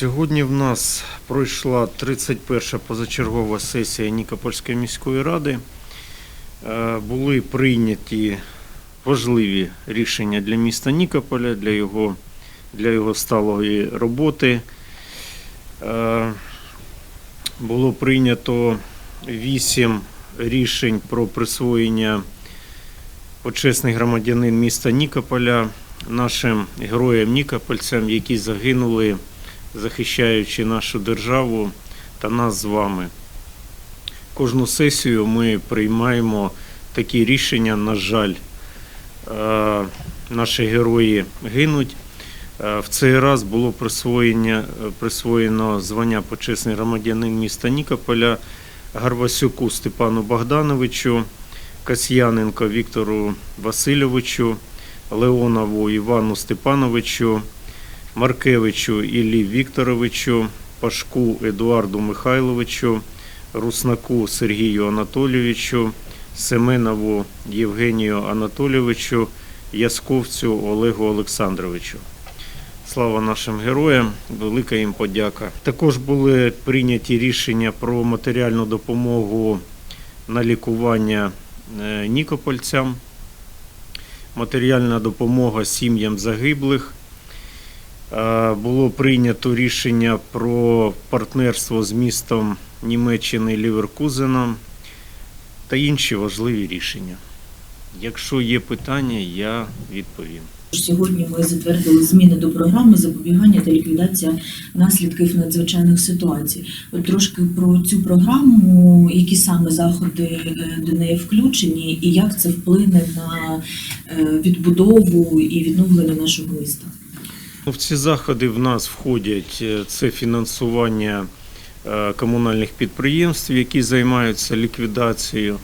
Сьогодні в нас пройшла 31-ша позачергова сесія Нікопольської міської ради. Е, Були прийняті важливі рішення для міста Нікополя, для його, для його сталої роботи. Е, Було прийнято 8 рішень про присвоєння почесний громадянин міста Нікополя нашим героям Нікопольцям, які загинули, захищаючи нашу державу та нас з вами. Кожну сесію ми приймаємо такі рішення, на жаль, е, наші герої гинуть. Е, В цей раз було присвоєння, присвоєно звання почесний громадянин міста Нікополя Гарвасюку Степану Богдановичу, Касьяненко Віктору Васильовичу, Леонову Івану Степановичу, Маркевичу Іллі Вікторовичу, Пашку Едуарду Михайловичу, Руснаку Сергію Анатолійовичу, Семенову Євгенію Анатолійовичу, Ясковцю Олегу Олександровичу. Слава нашим героям, велика їм подяка. Також були прийняті рішення про матеріальну допомогу на лікування е, нікопольцям, матеріальна допомога сім'ям загиблих. Е, Було прийнято рішення про партнерство з містом Німеччини Ліверкузеном та інші важливі рішення. Якщо є питання, я відповім. Сьогодні ми затвердили зміни до програми запобігання та ліквідація наслідків надзвичайних ситуацій. От трошки про цю програму, які саме заходи е, до неї включені, і як це вплине на е, відбудову і відновлення нашого міста. Ну, В ці заходи в нас входять е, це фінансування е, комунальних підприємств, які займаються ліквідацією.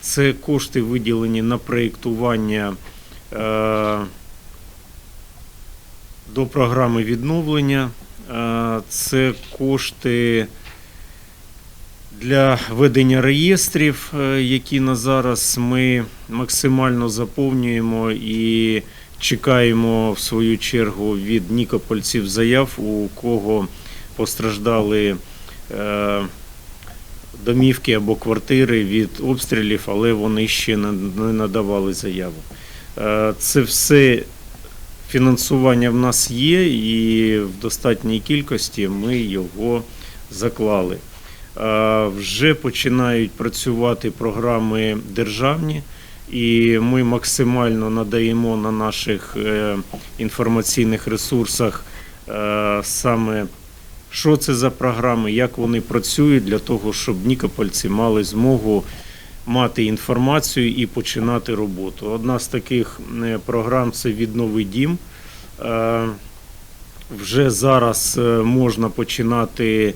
Це кошти виділені на проєктування е, до програми відновлення. Це кошти для ведення реєстрів, які на зараз ми максимально заповнюємо і чекаємо в свою чергу від нікопольців заяв, у кого постраждали е, домівки або квартири від обстрілів, але вони ще не надавали заяву. Е, Це все фінансування в нас є, і в достатній кількості ми його заклали. Е, Вже починають працювати програми державні, і ми максимально надаємо на наших е, інформаційних ресурсах е, саме що це за програми, як вони працюють для того, щоб нікопольці мали змогу мати інформацію і починати роботу. Одна з таких е, програм це віднови дім. Вже зараз можна починати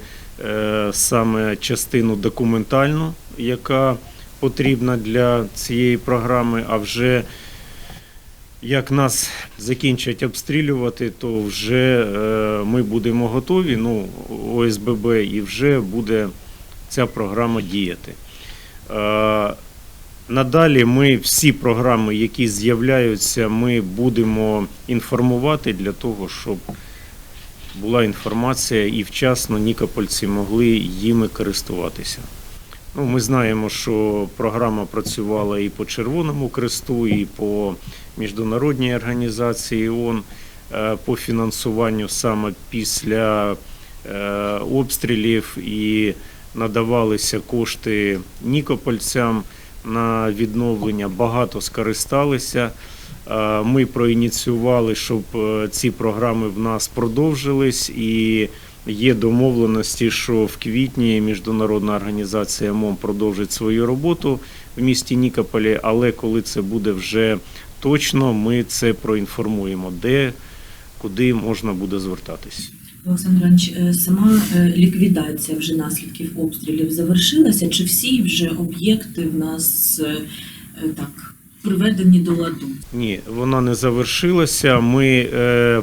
саме частину документальну, яка потрібна для цієї програми. А вже як нас закінчать обстрілювати, то вже е, ми будемо готові, ну, ОСББ, і вже буде ця програма діяти. Е, Надалі ми всі програми, які з'являються, ми будемо інформувати для того, щоб була інформація і вчасно нікопольці могли їми користуватися. Ну, ми знаємо, що програма працювала і по Червоному Кресту, і по міжнародній організації ООН е, по фінансуванню саме після е, обстрілів і надавалися кошти нікопольцям на відновлення. Багато скористалися. Е, Ми проініціювали, щоб ці програми в нас продовжились, і є домовленості, що в квітні міжнародна організація МОМ продовжить свою роботу в місті Нікополі. Але коли це буде вже точно, ми це проінформуємо, де куди можна буде звертатись. Олександр Іванович, е, сама е, ліквідація вже наслідків обстрілів завершилася? Чи всі вже об'єкти в нас е, так приведені до ладу? Ні, вона не завершилася. Ми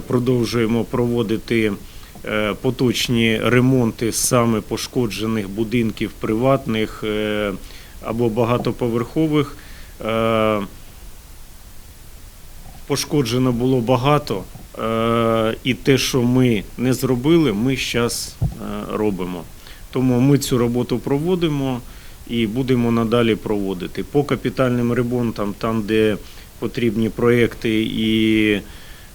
продовжуємо проводити поточні ремонти саме пошкоджених будинків приватних е, або багатоповерхових. Е, Пошкоджено було багато. Е, Е, І те, що ми не зробили, ми зараз робимо. Тому ми цю роботу проводимо і будемо надалі проводити. По капітальним ремонтам, там, де потрібні проекти і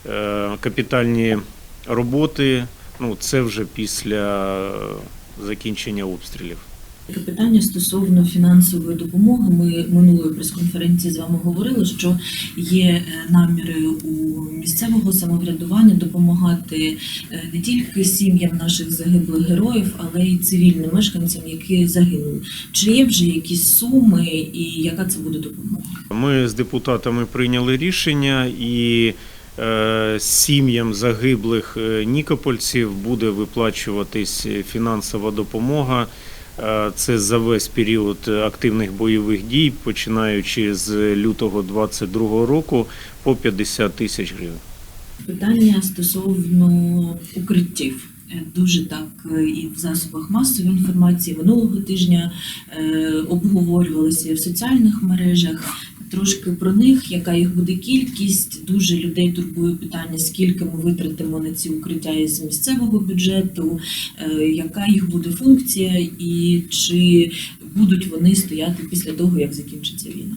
е, капітальні роботи, ну, це вже після е, закінчення обстрілів. Таке питання стосовно фінансової допомоги. Ми минулої прес-конференції з вами говорили, що є е, наміри у місцевого самоврядування допомагати е, не тільки сім'ям наших загиблих героїв, але й цивільним мешканцям, які загинули. Чи є вже якісь суми і яка це буде допомога? Ми з депутатами прийняли рішення і е, сім'ям загиблих е, нікопольців буде виплачуватись фінансова допомога. Е, Це за весь період активних бойових дій, починаючи з лютого 2022 року по 50 тисяч гривень. Питання стосовно укриттів. Е, Дуже так е, і в засобах масової інформації минулого тижня е, обговорювалося в соціальних мережах. Трошки про них, яка їх буде кількість. Дуже людей турбує питання, скільки ми витратимо на ці укриття із місцевого бюджету, е, яка їх буде функція, і чи будуть вони стояти після того, як закінчиться війна.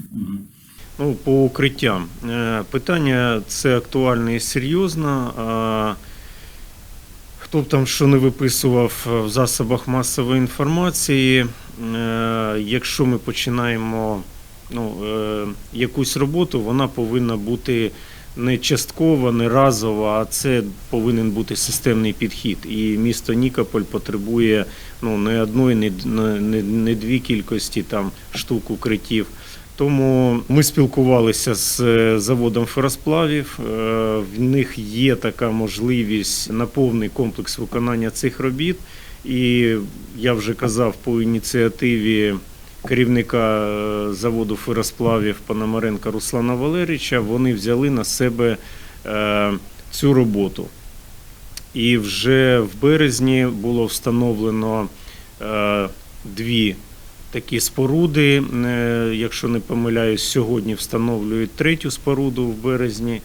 Ну, по укриттям. Е, Питання це актуальне і серйозно. А Хто б там що не виписував в засобах масової інформації, е, якщо ми починаємо ну, е, якусь роботу, вона повинна бути не часткова, не разова, а це повинен бути системний підхід. І місто Нікополь потребує ну, не одної, не, не, не дві кількості там штук укриттів. Тому ми спілкувалися з е, заводом феросплавів. Е, В них є така можливість на повний комплекс виконання цих робіт. І я вже казав по ініціативі керівника е, заводу феросплавів Пономаренка Руслана Валерійовича, вони взяли на себе е, цю роботу. І вже в березні було встановлено е, дві такі споруди. Якщо не помиляюсь, сьогодні встановлюють третю споруду в березні.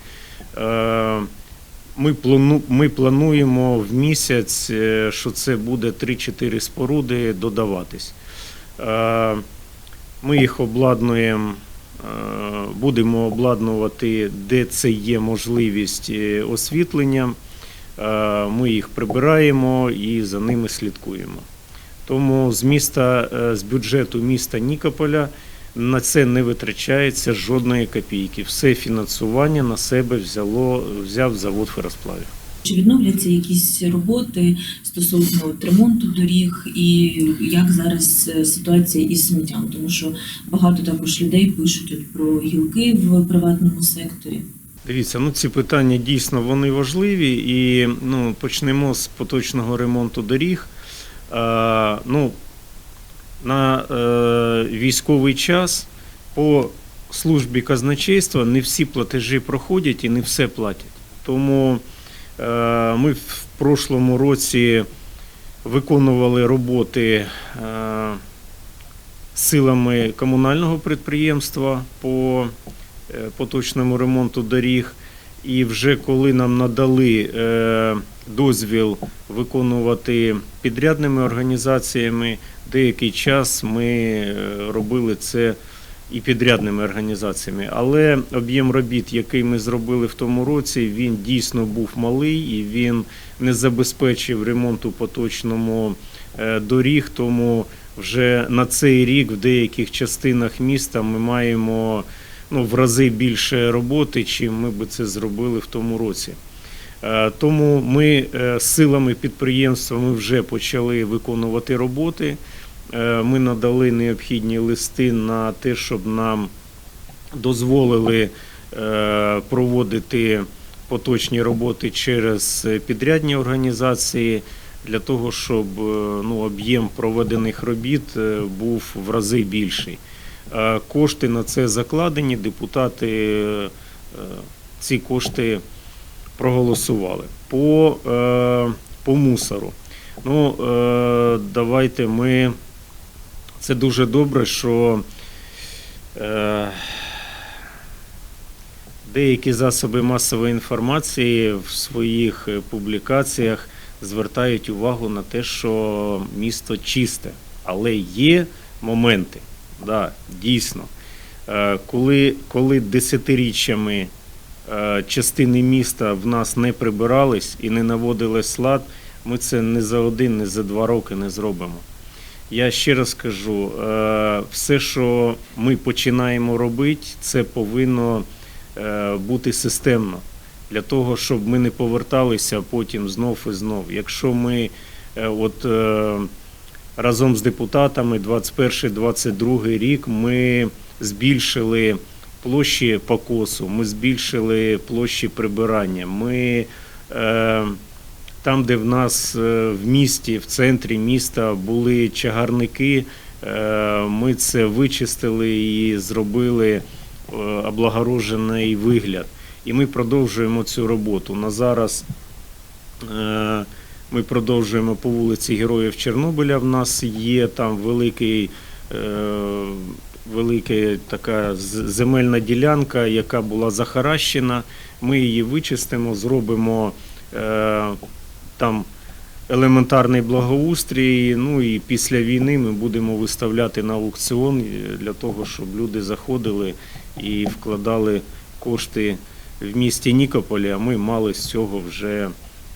Ми, ми плануємо в місяць, що це буде 3-4 споруди додаватись. Е, Ми їх обладнуємо, е, будемо обладнувати, де це є можливість е, освітлення. Ми їх прибираємо і за ними слідкуємо. Тому з міста, з бюджету міста Нікополя на це не витрачається жодної копійки. Все фінансування на себе взяло, взяв завод феросплавів. Чи відновляться якісь роботи стосовно от ремонту доріг, і як зараз е, ситуація із сміттям? Тому що багато також людей пишуть от про гілки в приватному секторі. Дивіться, ну ці питання дійсно вони важливі, і ну почнемо з поточного ремонту доріг. Е, ну, на е, військовий час по службі казначейства не всі платежі проходять і не все платять. Тому ми в прошлому році виконували роботи е, силами комунального підприємства по е, поточному ремонту доріг. І вже коли нам надали е, дозвіл виконувати підрядними організаціями, деякий час ми е, робили це і підрядними організаціями. Але об'єм робіт, який ми зробили в тому році, він дійсно був малий і він не забезпечив ремонту поточному е, доріг. Тому вже на цей рік в деяких частинах міста ми маємо ну, в рази більше роботи, чим ми би це зробили в тому році. Е, Тому ми е, силами підприємства ми вже почали виконувати роботи. Е, Ми надали необхідні листи на те, щоб нам дозволили е, проводити поточні роботи через підрядні організації для того, щоб е, ну, об'єм проведених робіт е, був в рази більший. Е, Кошти на це закладені, депутати е, ці кошти проголосували. По, е, по мусору. Ну, е, давайте ми. Це дуже добре, що е, Деякі засоби масової інформації в своїх е, публікаціях звертають увагу на те, що місто чисте, але є моменти, да, дійсно, Е, коли, коли десятиріччями е, частини міста в нас не прибирались і не наводились лад, ми це не за один, не за два роки не зробимо. Я ще раз кажу, е, все, що ми починаємо робити, це повинно е, бути системно для того, щоб ми не поверталися потім знов і знов. Якщо ми е, от разом з депутатами 21-22 рік ми збільшили площі покосу, ми збільшили площі прибирання. Ми там, де в нас е, в місті, в центрі міста були чагарники, е, ми це вичистили і зробили е, облагорожений вигляд. І ми продовжуємо цю роботу. На зараз ми продовжуємо по вулиці Героїв Чорнобиля. В нас є там великий, велика така земельна ділянка, яка була захаращена. Ми її вичистимо, зробимо там елементарний благоустрій. Ну і після війни ми будемо виставляти на аукціон для того, щоб люди заходили і вкладали кошти в місті Нікополі, а ми мали з цього вже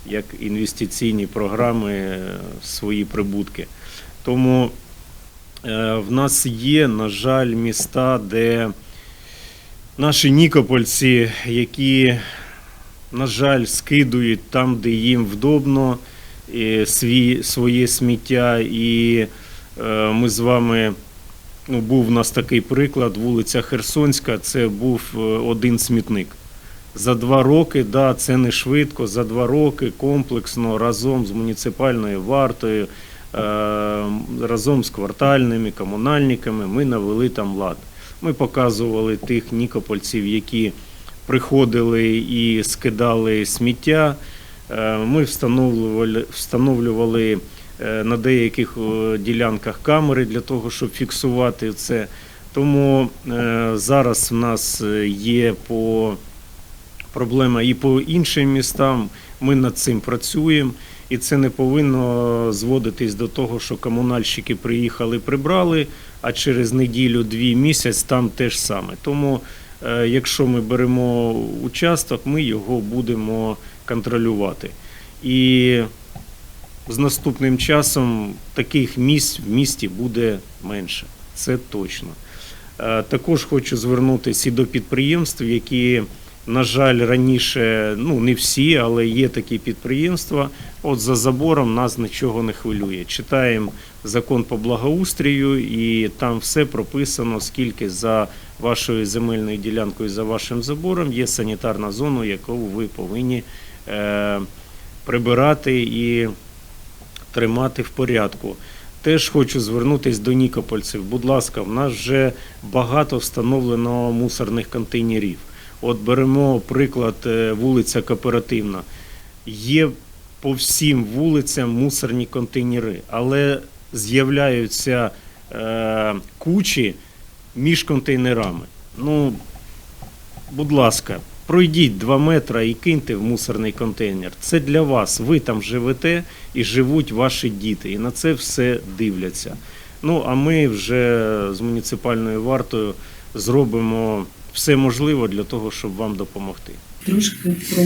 як інвестиційні програми е, свої прибутки. Тому е, в нас є, на жаль, міста, де наші нікопольці, які, на жаль, скидують там, де їм вдобно е, свій, своє сміття. І е, ми з вами, ну, був у нас такий приклад, вулиця Херсонська, це був е, один смітник. За два роки, да, це не швидко, за два роки комплексно разом з муніципальною вартою, разом з квартальними комунальниками ми навели там лад. Ми показували тих нікопольців, які приходили і скидали сміття. Е, Ми встановлювали, встановлювали е, на деяких ділянках камери для того, щоб фіксувати це. Тому е, зараз в нас є по проблема і по іншим містам. Ми над цим працюємо, і це не повинно зводитись до того, що комунальщики приїхали, прибрали, а через неділю-дві місяць там те ж саме. Тому, якщо ми беремо участок, ми його будемо контролювати. І з наступним часом таких місць в місті буде менше. Це точно. Е, Також хочу звернутися і до підприємств, які, на жаль, раніше, ну не всі, але є такі підприємства. От за забором нас нічого не хвилює. Читаємо закон по благоустрію, і там все прописано, скільки за вашою земельною ділянкою, за вашим забором є санітарна зона, яку ви повинні е, прибирати і тримати в порядку. Теж хочу звернутися до нікопольців. Будь ласка, в нас вже багато встановлено мусорних контейнерів. От беремо приклад е, вулиця Кооперативна. Є по всім вулицям мусорні контейнери, але з'являються е, кучі між контейнерами. Ну, будь ласка, пройдіть 2 метри і киньте в мусорний контейнер. Це для вас. Ви там живете і живуть ваші діти. І на це все дивляться. Ну, а ми вже з муніципальною вартою зробимо все можливе для того, щоб вам допомогти. Трошки про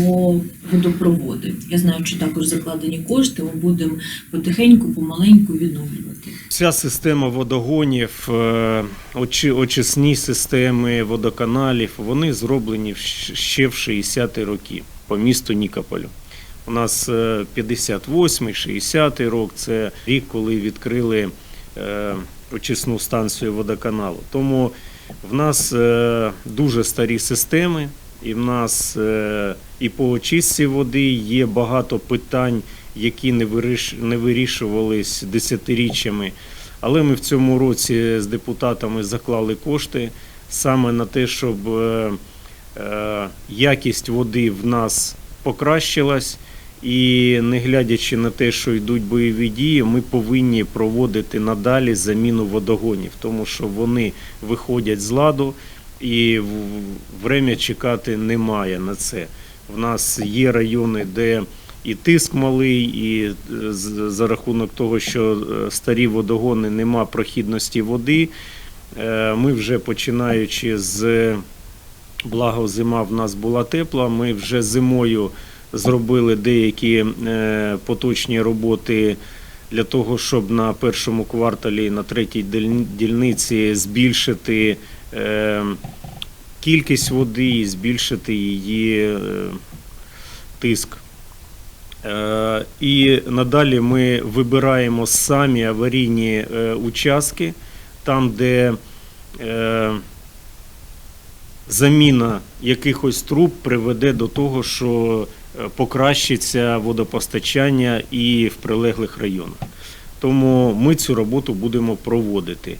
водопроводи. Я знаю, що також закладені кошти. Ми будемо потихеньку, помаленьку відновлювати. Вся система водогонів, е, очі- очисні системи водоканалів, вони зроблені ще в 60-ті роки по місту Нікополю. У нас е, 58-й, 60-й рок це рік, коли відкрили е, очисну станцію водоканалу. Тому в нас е, дуже старі системи, і в нас е, і по очистці води є багато питань, які не виріш- не вирішувались десятиріччями. Але ми в цьому році з депутатами заклали кошти саме на те, щоб е, е, якість води в нас покращилась. І не глядячи на те, що йдуть бойові дії, ми повинні проводити надалі заміну водогонів, тому що вони виходять з ладу і время чекати немає на це. В нас є райони, де і тиск малий, і е, за рахунок того, що е, старі водогони нема прохідності води. е, Ми вже починаючи з благо зима в нас була тепла. Ми вже зимою зробили деякі поточні роботи для того, щоб на першому кварталі, на третій дільниці збільшити кількість води збільшити її е, тиск. Е, І надалі ми вибираємо самі аварійні е, участки, там, де заміна якихось труб приведе до того, що покращиться водопостачання і в прилеглих районах. Тому ми цю роботу будемо проводити.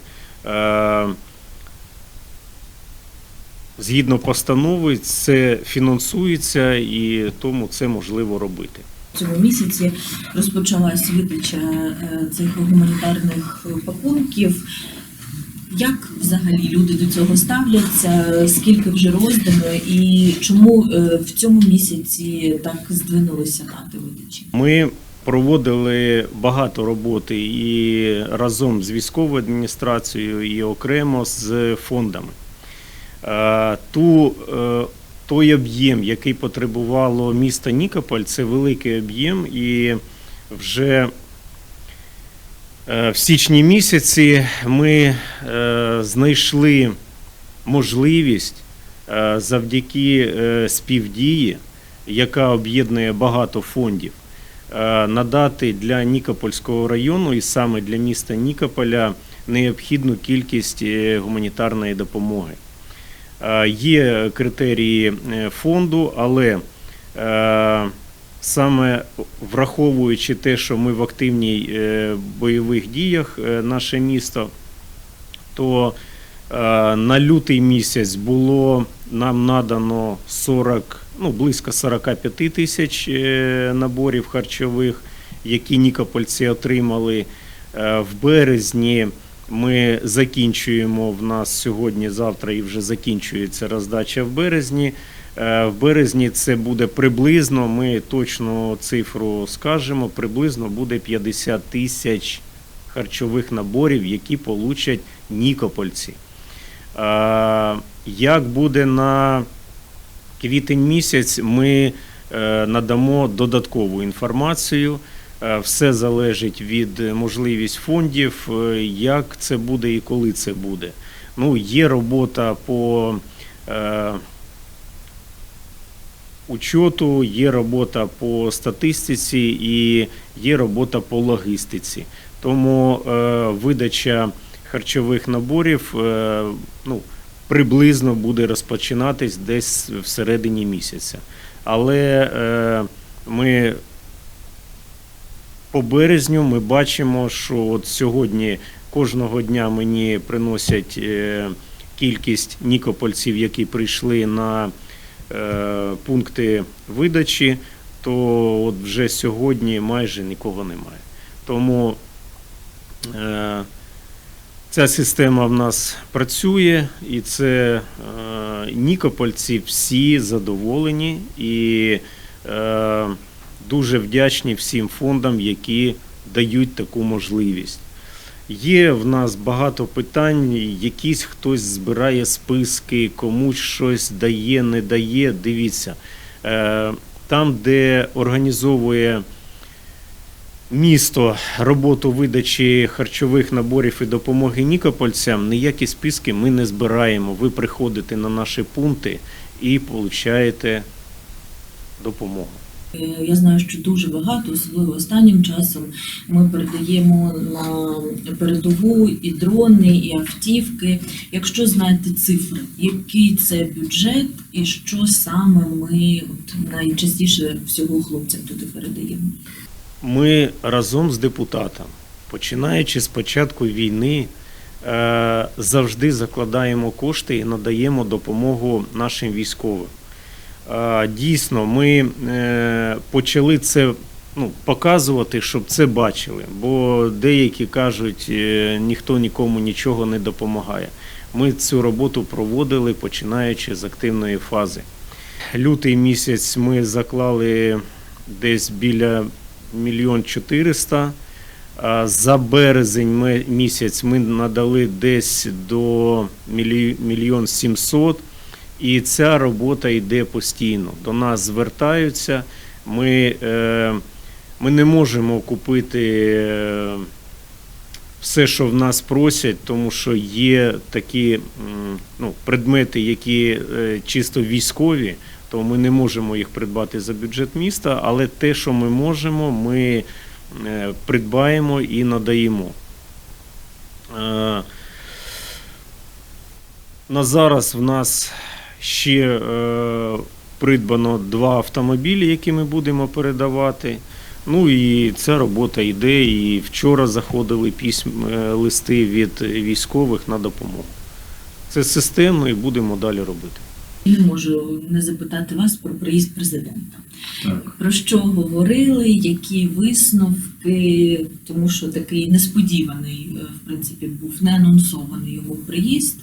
Згідно постанови, це фінансується і тому це можливо робити. В цьому місяці розпочалась видача е, цих гуманітарних пакунків. Як взагалі люди до цього ставляться? Скільки вже роздано, і чому е, в цьому місяці так здвинулися дати видачі? Ми проводили багато роботи і разом з військовою адміністрацією, і окремо з фондами. Е, Ту, е, той об'єм, який потребувало місто Нікополь, це великий об'єм, і вже е, в січні місяці ми знайшли можливість завдяки співдії, яка об'єднує багато фондів, надати для Нікопольського району і саме для міста Нікополя необхідну кількість гуманітарної допомоги. Е, Є критерії е, фонду, але е, саме враховуючи те, що ми в активній бойових діях, наше місто, то на лютий місяць було нам надано 40, ну, близько 45 тисяч наборів харчових, які нікопольці отримали. В березні ми закінчуємо в нас сьогодні, завтра і вже закінчується роздача в березні. Е, В березні це буде приблизно, ми точну цифру скажемо, приблизно буде 50 тисяч харчових наборів, які получать нікопольці. Е, Як буде на квітень місяць, ми е, надамо додаткову інформацію. Е, Все залежить від можливість фондів, е, як це буде і коли це буде. Ну, є робота по е, учету, є робота по статистиці і є робота по логістиці. Тому е, видача харчових наборів е, ну, приблизно буде розпочинатись десь всередині місяця. Але е, ми по березню ми бачимо, що от сьогодні кожного дня мені приносять е, кількість нікопольців, які прийшли на е, пункти видачі, то от вже сьогодні майже нікого немає. Тому е, ця система в нас працює, і це нікопольці всі задоволені і дуже вдячні всім фондам, які дають таку можливість. Є в нас багато питань, якісь хтось збирає списки, комусь щось дає, не дає. Дивіться, е, там, де організовує місто роботу видачі харчових наборів і допомоги нікопольцям, ніякі списки ми не збираємо. Ви приходите на наші пункти і получаєте допомогу. Е, Я знаю, що дуже багато, особливо останнім часом, ми передаємо на передову і дрони, і автівки. Якщо знаєте цифри, який це бюджет і що саме ми от найчастіше всього хлопцям туди передаємо? Ми разом з депутатом, починаючи з початку війни, е, завжди закладаємо кошти і надаємо допомогу нашим військовим. Дійсно, ми е, почали це ну, показувати, щоб це бачили, бо деякі кажуть, е, ніхто нікому нічого не допомагає. Ми цю роботу проводили починаючи з активної фази. Лютий місяць ми заклали десь біля мільйон чотириста. За березень місяць ми надали десь до мільйон сімсот. І ця робота йде постійно. До нас звертаються. Ми, е, ми не можемо купити е, все, що в нас просять, тому що є такі ну, предмети, які е, чисто військові, то ми не можемо їх придбати за бюджет міста, але те, що ми можемо, ми придбаємо і надаємо. На зараз в нас ще е, придбано два автомобілі, які ми будемо передавати. Ну і ця робота йде. І вчора заходили письм, е, листи від військових на допомогу. Це системно і будемо далі робити. Не можу не запитати вас про приїзд президента. Так. Про що говорили, які висновки, тому що такий несподіваний, е, в принципі, був не анонсований його приїзд.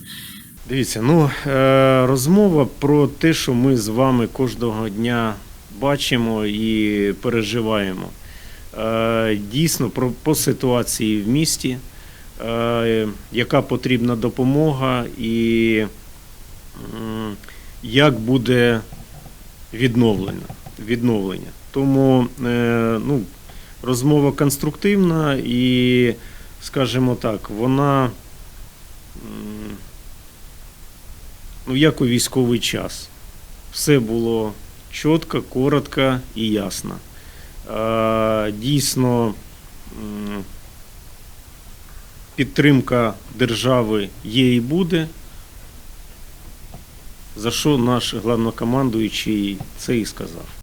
Дивіться, ну е, розмова про те, що ми з вами кожного дня бачимо і переживаємо. Е, дійсно, про по ситуації в місті, е, яка потрібна допомога і як буде відновлення. відновлення. Тому ну, розмова конструктивна і, скажімо так, вона. Ну, як у військовий час. Все було чітко, коротко і ясно. Дійсно, підтримка держави є і буде, за що наш главнокомандуючий це і сказав.